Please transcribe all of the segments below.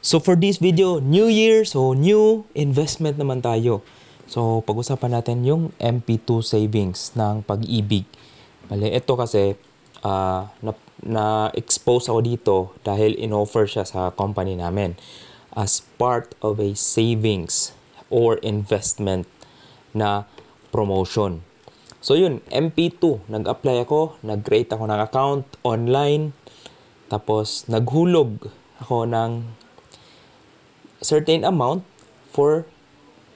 So for this video, New Year, so new investment naman tayo. So pag-usapan natin yung MP2 savings ng pag-ibig. Bale, ito kasi ah, na, na-expose ako dito dahil in-offer siya sa company namin as part of a savings or investment na promotion. So yun, MP2, nag-apply ako, nag-create ako ng account online, tapos naghulog ako ng certain amount for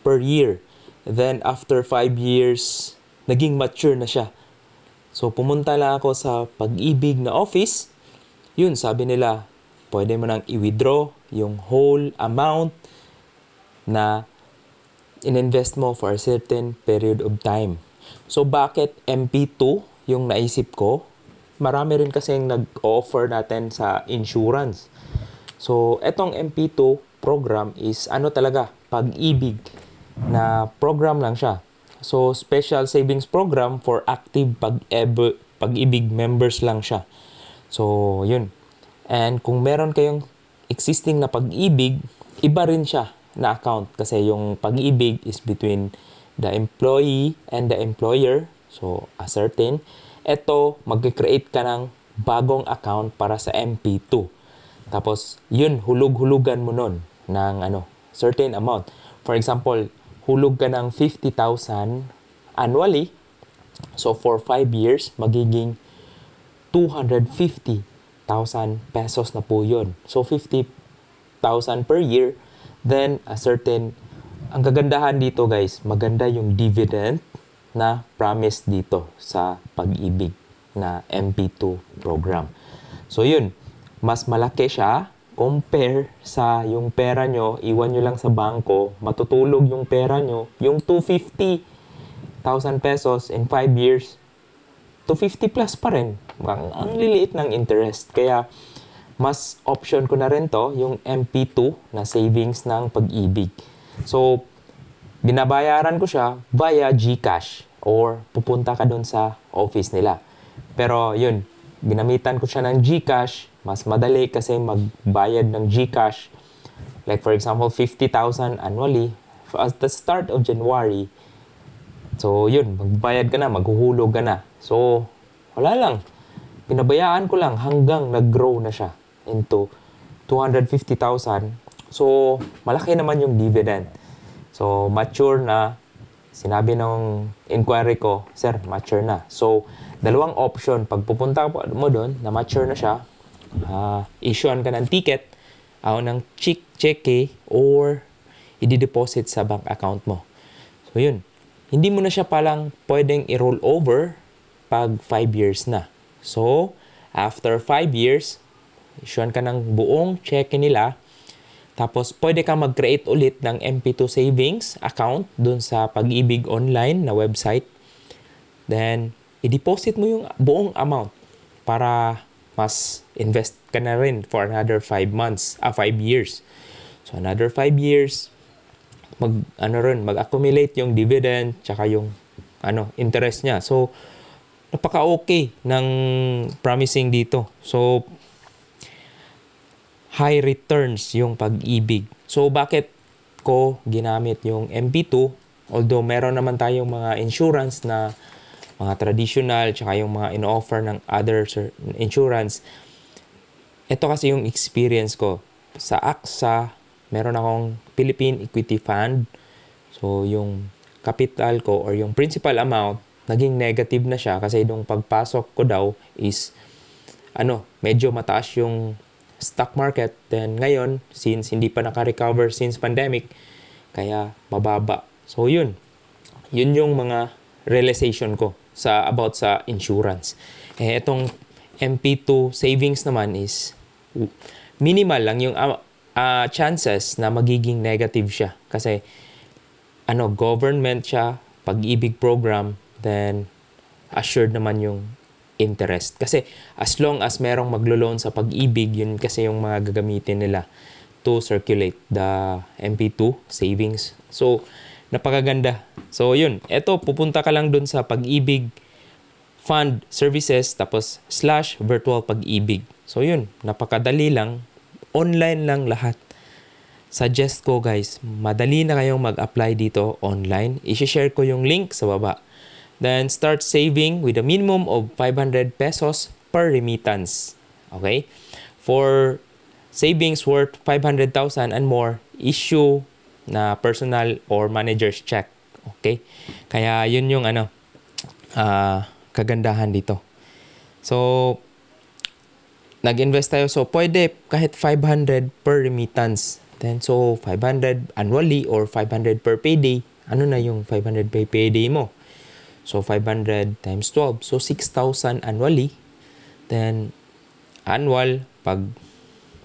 per year. Then after 5 years, naging mature na siya. So pumunta lang ako sa pag-ibig na office. Yun, sabi nila, pwede mo nang i-withdraw yung whole amount na ininvest mo for a certain period of time. So bakit MP2 yung naisip ko? Marami rin kasing nag-offer natin sa insurance. So etong MP2 program is ano talaga, pag-ibig na program lang siya. So special savings program for active pag pag-ibig members lang siya. So yun. And kung meron kayong existing na pag-ibig, iba rin siya na account kasi yung pag-ibig is between the employee and the employer. So, a certain. Ito, mag-create ka ng bagong account para sa MP2. Tapos, yun, hulug-hulugan mo nun ng ano, certain amount. For example, hulog ka ng 50,000 annually. So, for 5 years, magiging 250,000 pesos na po yun. So, 50,000 per year. Then, a certain, ang kagandahan dito guys, maganda yung dividend na promise dito sa pag-ibig na MP2 program. So, yun, mas malaki siya compare sa yung pera nyo, iwan nyo lang sa bangko, matutulog yung pera nyo, yung 250,000 pesos in 5 years, 250 plus pa rin. Ang, ang liliit ng interest. Kaya, mas option ko na rin to, yung MP2 na savings ng pag-ibig. So, binabayaran ko siya via GCash or pupunta ka doon sa office nila. Pero yun, ginamitan ko siya ng GCash, mas madali kasi magbayad ng GCash. Like for example, 50,000 annually at the start of January. So yun, magbayad ka na, maghuhulog ka na. So, wala lang. Pinabayaan ko lang hanggang nag-grow na siya into 250,000. So, malaki naman yung dividend. So, mature na. Sinabi ng inquiry ko, Sir, mature na. So, dalawang option. Pag pupunta mo doon, na mature na siya, uh, issuean ka ng ticket, o ng check, cheque, or i-deposit sa bank account mo. So, yun. Hindi mo na siya palang pwedeng i-roll over pag 5 years na. So, after 5 years, issuean ka ng buong cheque nila, tapos, pwede ka mag-create ulit ng MP2 savings account dun sa Pag-ibig Online na website. Then, i-deposit mo yung buong amount para mas invest ka na rin for another 5 months, ah, 5 years. So, another 5 years, mag, ano rin, mag-accumulate yung dividend, tsaka yung, ano, interest niya. So, napaka-okay ng promising dito. So, high returns yung pag-ibig. So, bakit ko ginamit yung MP2? Although, meron naman tayong mga insurance na mga traditional, tsaka yung mga in-offer ng other insurance. Ito kasi yung experience ko. Sa AXA, meron akong Philippine Equity Fund. So, yung capital ko or yung principal amount, naging negative na siya kasi yung pagpasok ko daw is ano, medyo mataas yung stock market. Then ngayon, since hindi pa naka-recover since pandemic, kaya mababa. So yun. Yun yung mga realization ko sa about sa insurance. Eh itong MP2 savings naman is minimal lang yung uh, uh, chances na magiging negative siya kasi ano government siya pag-ibig program then assured naman yung interest. Kasi as long as merong maglo-loan sa pag-ibig, yun kasi yung mga gagamitin nila to circulate the MP2 savings. So, napakaganda. So, yun. Ito, pupunta ka lang dun sa pag-ibig fund services tapos slash virtual pag-ibig. So, yun. Napakadali lang. Online lang lahat. suggest ko guys, madali na kayong mag-apply dito online. I-share ko yung link sa baba. Then start saving with a minimum of 500 pesos per remittance. Okay? For savings worth 500,000 and more, issue na personal or manager's check. Okay? Kaya yun yung ano, ah, kagandahan dito. So, nag-invest tayo. So, pwede kahit 500 per remittance. Then, so, 500 annually or 500 per payday. Ano na yung 500 per payday mo? So, 500 times 12. So, 6,000 annually. Then, annual, pag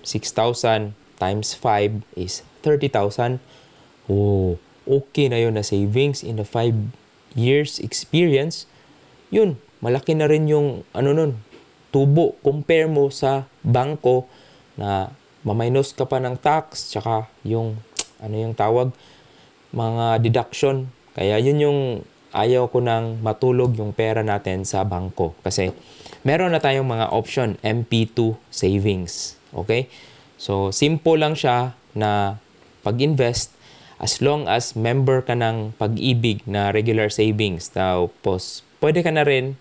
6,000 times 5 is 30,000. Oh, okay na yun na savings in the 5 years experience. Yun, malaki na rin yung ano nun, tubo. Compare mo sa bangko na maminus ka pa ng tax, tsaka yung, ano yung tawag, mga deduction. Kaya yun yung ayaw ko nang matulog yung pera natin sa bangko. Kasi meron na tayong mga option, MP2 savings. Okay? So, simple lang siya na pag-invest as long as member ka ng pag-ibig na regular savings. Tapos, pwede ka na rin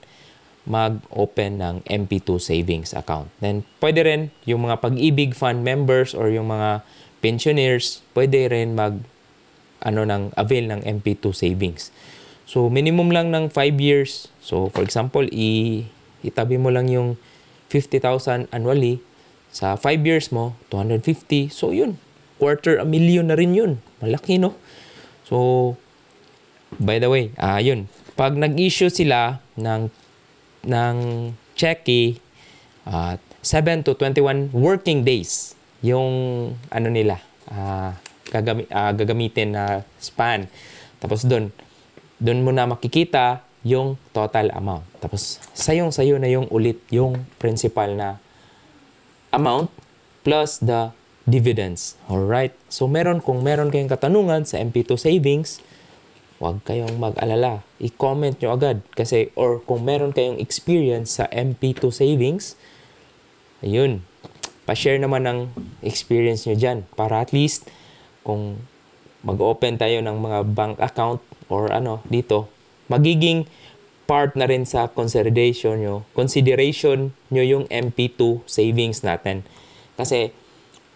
mag-open ng MP2 savings account. Then, pwede rin yung mga pag-ibig fund members or yung mga pensioners, pwede rin mag ano ng avail ng MP2 savings. So, minimum lang ng 5 years. So, for example, i itabi mo lang yung 50,000 annually sa 5 years mo, 250. So, yun. Quarter a million na rin yun. Malaki, no? So, by the way, ah yun. Pag nag-issue sila ng ng cheque at 7 to 21 working days yung ano nila ah gagami, ah, gagamitin na span. Tapos doon doon mo na makikita yung total amount. Tapos sayong sayo na yung ulit yung principal na amount plus the dividends. Alright? So meron kung meron kayong katanungan sa MP2 savings, huwag kayong mag-alala. I-comment nyo agad. Kasi, or kung meron kayong experience sa MP2 savings, ayun, pa-share naman ng experience nyo dyan. Para at least, kung mag-open tayo ng mga bank account or ano, dito, magiging part na rin sa consideration nyo, consideration nyo yung MP2 savings natin. Kasi,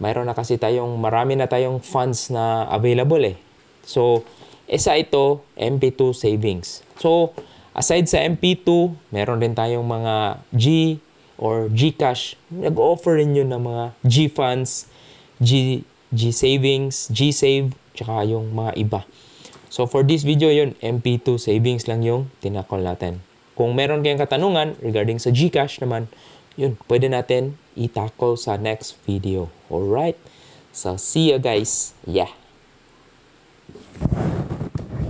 mayroon na kasi tayong, marami na tayong funds na available eh. So, isa ito, MP2 savings. So, aside sa MP2, meron din tayong mga G or GCash. Nag-offer rin yun ng mga G funds, G, G savings, G save, tsaka yung mga iba. So, for this video yun, MP2 savings lang yung tinakol natin. Kung meron kayong katanungan regarding sa GCash naman, yun, pwede natin i-tackle sa next video. Alright? So, see you guys. Yeah.